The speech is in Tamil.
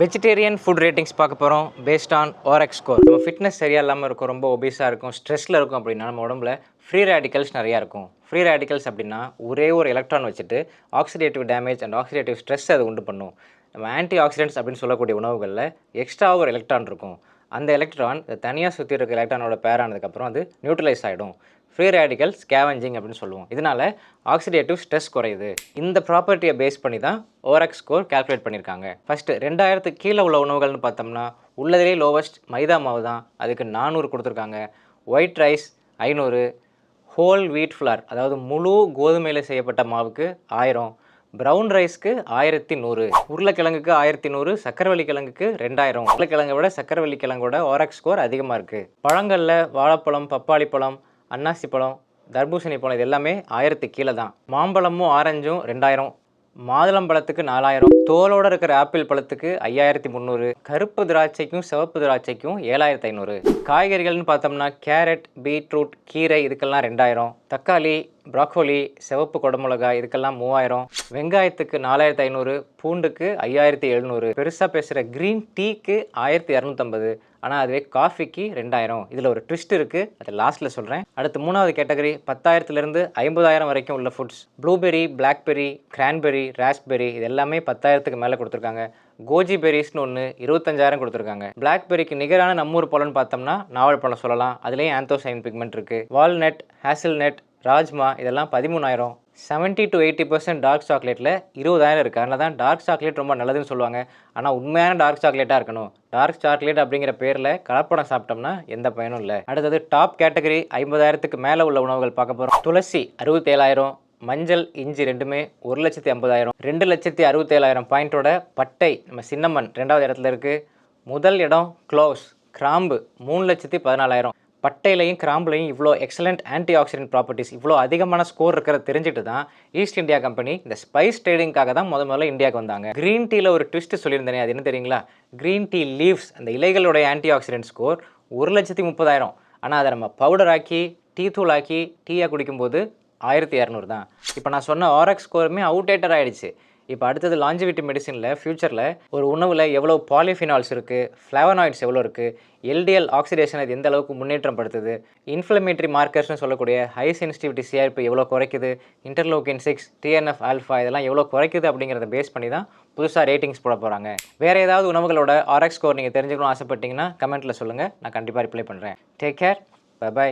வெஜிடேரியன் ஃபுட் ரேட்டிங்ஸ் பார்க்க போகிறோம் பேஸ்ட் ஆன் ஓரக்ஸ் ஸ்கோர் நம்ம ஃபிட்னஸ் சரியாக இல்லாமல் இருக்கும் ரொம்ப ஒபீஸாக இருக்கும் ஸ்ட்ரெஸ்ஸில் இருக்கும் அப்படின்னா நம்ம உடம்புல ஃப்ரீ ரேடிக்கல்ஸ் நிறையா இருக்கும். ஃப்ரீ ரேடிக்கல்ஸ் அப்படின்னா ஒரே ஒரு எலக்ட்ரான் வச்சுட்டு oxidative damage and oxidative stress அது உண்டு பண்ணும். நம்ம ஆன்டி ஆக்சிடென்ட்ஸ் அப்படின்னு சொல்லக்கூடிய உணவுகளில் எக்ஸ்ட்ரா ஒரு எலக்ட்ரான் இருக்கும். அந்த எலக்ட்ரான் தனியாக சுற்றி இருக்க எலக்ட்ரானோட பேர் ஆனதுக்கப்புறம் அது நியூட்ரலைஸ் ஆகிடும் ஃப்ரீ ரேடிக்கல் ஸ்கேவஞ்சிங் அப்படின்னு சொல்லுவோம். இதனால் ஆக்சிடேட்டிவ் ஸ்ட்ரெஸ் குறையுது. இந்த ப்ராப்பர்ட்டியை பேஸ் பண்ணி தான் ஓரக்ஸ் ஸ்கோர் கால்குலேட் பண்ணியிருக்காங்க ஃபஸ்ட்டு ரெண்டாயிரத்துக்கு கீழே உள்ள உணவுகள்னு பார்த்தோம்னா உள்ளதிலே லோவஸ்ட் மைதா மாவு தான். அதுக்கு நானூறு கொடுத்துருக்காங்க. ஒயிட் ரைஸ் ஐநூறு ஹோல் வீட் ஃப்ளார் அதாவது முழு கோதுமையில் செய்யப்பட்ட மாவுக்கு ஆயிரம் ப்ரௌன் ரைஸ்க்கு ஆயிரத்தி நூறு உருளைக்கிழங்குக்கு ஆயிரத்தி நூறு சக்கரவள்ளி கிழங்குக்கு ரெண்டாயிரம். உருளைக்கிழங்கை விட சக்கரவள்ளி கிழங்கோட ஓரக்ஸ் ஸ்கோர் அதிகமாக இருக்குது பழங்களில் வாழைப்பழம் பப்பாளி பழம் அன்னாசி பழம் தர்பூசணி பழம் இது எல்லாமே ஆயிரத்து கீழே தான். மாம்பழமும் ஆரஞ்சும் ரெண்டாயிரம். மாதுளம்பழத்துக்கு நாலாயிரம். தோலோட இருக்கிற ஆப்பிள் பழத்துக்கு ஐயாயிரத்தி முந்நூறு. கருப்பு திராட்சைக்கும் சிவப்பு திராட்சைக்கும் ஏழாயிரத்தி ஐநூறு. காய்கறிகள்னு பார்த்தோம்னா கேரட் பீட்ரூட் கீரை இதுக்கெல்லாம் ரெண்டாயிரம். தக்காளி ப்ராக்கோலி சிவப்பு குடமிளகா இதுக்கெல்லாம் மூவாயிரம். வெங்காயத்துக்கு நாலாயிரத்தி ஐநூறு பூண்டுக்கு ஐயாயிரத்தி எழுநூறு. பெருசாக பேசுகிற க்ரீன் டீக்கு ஆயிரத்தி இரநூத்தம்பது. ஆனால் அதுவே காஃபிக்கு ரெண்டாயிரம். இதில் ஒரு ட்விஸ்ட் இருக்குது அதை லாஸ்ட்டில் சொல்கிறேன் அடுத்து மூணாவது கேட்டகரி பத்தாயிரத்துலேருந்து ஐம்பதாயிரம் வரைக்கும் உள்ள foods blueberry blackberry cranberry raspberry இது எல்லாமே பத்தாயிரத்துக்கு மேலே கொடுத்துருக்காங்க. கோஜி பெரிஸ்னு ஒன்று இருபத்தஞ்சாயிரம் கொடுத்துருக்காங்க. பிளாக்பெரிக்கு நிகரான நம்மூர் பழம்னு பார்த்தோம்னா நாவல் பழம் சொல்லலாம். அதுலேயும் ஆந்தோசைன் பிக்மெண்ட் இருக்குது வால்நட் ஹேசல்நட் ராஜ்மா இதெல்லாம் பதிமூணாயிரம். Seventy to eighty percent dark சாக்லேட்டில் இருபதாயிரம் இருக்குது அதனால தான் டார்க் சாக்லேட் ரொம்ப நல்லதுன்னு சொல்லுவாங்க. ஆனால் உண்மையான டார்க் சாக்லேட்டாக இருக்கணும். டார்க் சாக்லேட் அப்படிங்கிற பேரில் கலப்படம் சாப்பிட்டோம்னா எந்த பயனும் இல்லை. அடுத்தது டாப் கேட்டகரி ஐம்பதாயிரத்துக்கு மேலே உள்ள உணவுகள் பார்க்க போகிறோம் துளசி அறுபத்தேழாயிரம் மஞ்சள் இஞ்சி ரெண்டுமே ஒரு லட்சத்தி ஐம்பதாயிரம். ரெண்டு லட்சத்தி அறுபத்தேழாயிரம் பாயிண்டோட பட்டை நம்ம சின்னம்மன் ரெண்டாவது இடத்துல இருக்குது முதல் இடம் க்ளோஸ் கிராம்பு மூணு லட்சத்தி பதினாலாயிரம். பட்டையிலையும் கிராம்புலையும் இவ்வளோ எக்ஸலண்ட் ஆன்டி ஆக்சிடென்ட் ப்ராப்பர்ட்டிஸ் இவ்வளோ அதிகமான ஸ்கோர் இருக்கிறத தெரிஞ்சுட்டு தான் ஈஸ்ட் இந்தியா கம்பெனி இந்த ஸ்பைஸ் ட்ரேடிங்காக தான் முத முதல்ல இந்தியாவுக்கு வந்தாங்க. க்ரீன் டீயில் ஒரு ட்விஸ்ட் சொல்லியிருந்தேனே அது என்ன தெரியுங்களா? க்ரீன் டீ லீவ்ஸ் அந்த இலைகளுடைய ஆன்டி ஆக்சிடென்ட் ஸ்கோர் ஒரு லட்சத்தி முப்பதாயிரம். ஆனால் அதை நம்ம பவுடர் ஆக்கி டீ தூள் ஆக்கி டீயாக குடிக்கும்போது ஆயிரத்தி இரநூறு தான். இப்போ நான் சொன்ன ஆர்எக்ஸ் ஸ்கோருமே அவுடேட்டர் ஆகிடுச்சு இப்போ அடுத்தது லாஞ்சிவிட்டி மெடிசனில் ஃப்யூச்சரில் ஒரு உணவில் எவ்வளோ பாலிஃபினால்ஸ் இருக்குது ஃப்ளவனாய்ட்ஸ் எவ்வளோ இருக்குது எல்டிஎல் ஆக்சிடேஷன் அது எந்த அளவுக்கு முன்னேற்றம் படுத்துது இன்ஃப்ளமேட்டரி மார்க்கர்ஸ்னு சொல்லக்கூடிய ஹை சென்சிட்டிவிட்டி சிஆர்பி எவ்வளோ குறைக்குது இன்டர்லோக்கின் சிக்ஸ் டிஎன்எஃப் ஆல்ஃபா இதெல்லாம் எவ்வளோ குறைக்குது அப்படிங்கிறத பேஸ் பண்ணி தான் புதுசாக ரேட்டிங்ஸ் போட போகிறாங்க வேறு ஏதாவது உணவுகளோட ஆர்எக்ஸ் ஸ்கோர் நீங்கள் தெரிஞ்சுக்கணும்னு ஆசைப்பட்டீங்கன்னா கமெண்ட்டில் சொல்லுங்கள் நான் கண்டிப்பாக ரிப்ளை பண்ணுறேன் டேக் கேர் பை